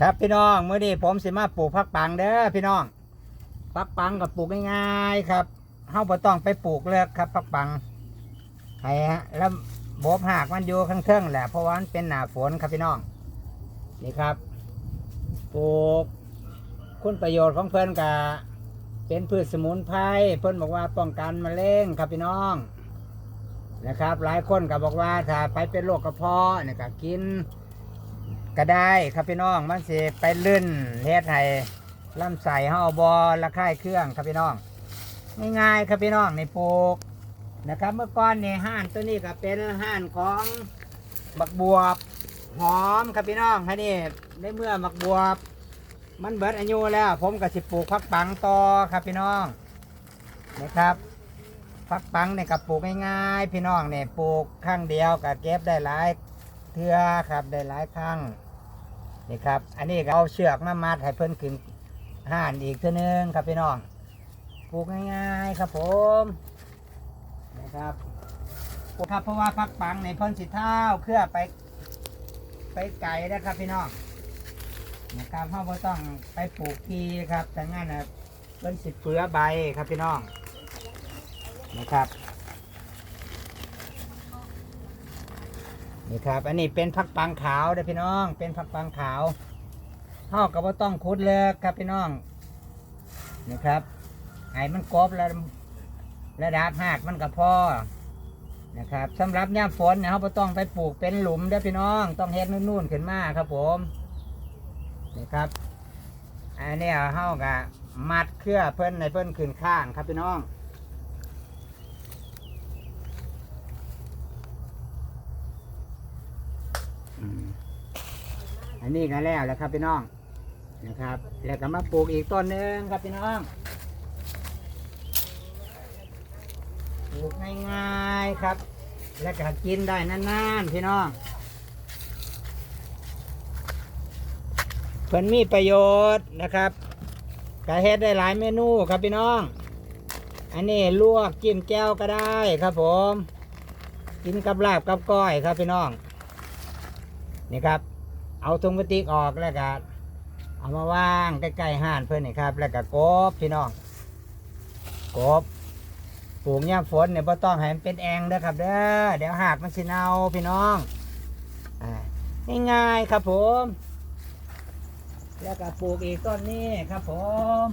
ครับพี่น้องเมื่อนี้ผมสิมาปลูกผักปังเด้อพี่น้องผักปังกับปลูกง่ายๆครับเฮาบ่ต้องไปปลูกเลิกครับผักปังไอ้ฮะแล้วบอบหากมันอยู่ข้างเทิงแหละเพราะว่ามันเป็นหนาฝนครับพี่น้องนี่ครับปลูกคุณประโยชน์ของเพิ่นกะเป็นพืชสมุนไพรเพิ่นบอกว่าป้องกันมะเร็งครับพี่น้องนะครับ หลายคนก็บอกว่าถ้าไปเป็นโรคกระเพาะเนี่ยก็กิน ก็ได้ครับพี่น้องมันสิไปลื่นเฮ็ดให้ลำไส้เฮาบอละคายเครื่องครับพี่น้อง ง่ายๆครับพี่น้องในปลูกนะครับ เมื่อก่อนในห้านตัวนี้ก็เป็นห้านของบักบวบหอมครับพี่น้องคันนี้ในเมื่อบักบวบ มันเบิดอายุแล้ว ผมก็สิปลูกพักปังต่อครับพี่น้องนะครับพักปังเนี่ยก็ปลูกง่ายๆ พี่น้องเนี่ยปลูกครั้งเดียวก็เก็บได้หลายเทือครับได้หลายครั้ง นี่ครับ อันนี้ก็เอาเชือกมามัดให้เพิ่นขึ้นห่านอีกเท่านึงครับพี่น้อง ปลูกง่ายๆครับผมนะครับปลูกครับเพราะว่าพักปังในเพิ่นสิเท้าเครือไป ไปไก่นะครับพี่น้องนะครับเพราะต้องไปปลูกทีครับแต่งั้นนะเพิ่นสิเปลือใบครับพี่น้องนะครับ นี่ครับ อันนี้เป็นผักปังขาวเด้อพี่น้อง เป็นผักปังขาวเท่ากับว่าต้องคุดเลิกครับพี่น้องนี่ครับไอ้มันกรอบแล้วระดับหากมันกับพ่อนะครับสำหรับย่ามฝนเนี่ยเขาบ่ต้องไปปลูกเป็นหลุมเด้อพี่น้อง ต้องเฮ็ดนู่นๆขึ้นมาครับผมนี่ครับอันนี้เฮากะมัดเครือเพิ่นในเพิ่นขึ้นข้างครับพี่น้อง อืมอั นนี้ก็แล้วแล้วครับพี่น้องนะครับ แล้วก็มาปลูกอีกต้นหนึ่งครับพี่น้องปลูกง่ายๆครับ แล้วก็กินได้นานๆพี่น้องเพิ่นมีประโยชน์นะครับกระเฮ็ดได้หลายเมนูครับพี่น้อง อันนี้ลวกจิ้มแก้วก็ได้ครับผม กินกับลาบกับก้อยครับพี่น้อง นี่ครับ เอาถุงพลาสติกออกแล้วก็เอามาวางใกล้ๆห่านเพื่อนนี่ครับ แล้วก็กบพี่น้องกบปลูกย่าฝนเนี่ยบ่ต้องให้มันเป็นแองเด้อครับเด้อเดี๋ยวหากมันสิเน่าพี่น้องอ่าง่ายๆครับผม แล้วก็ปลูกอีกต้นนี้ครับผม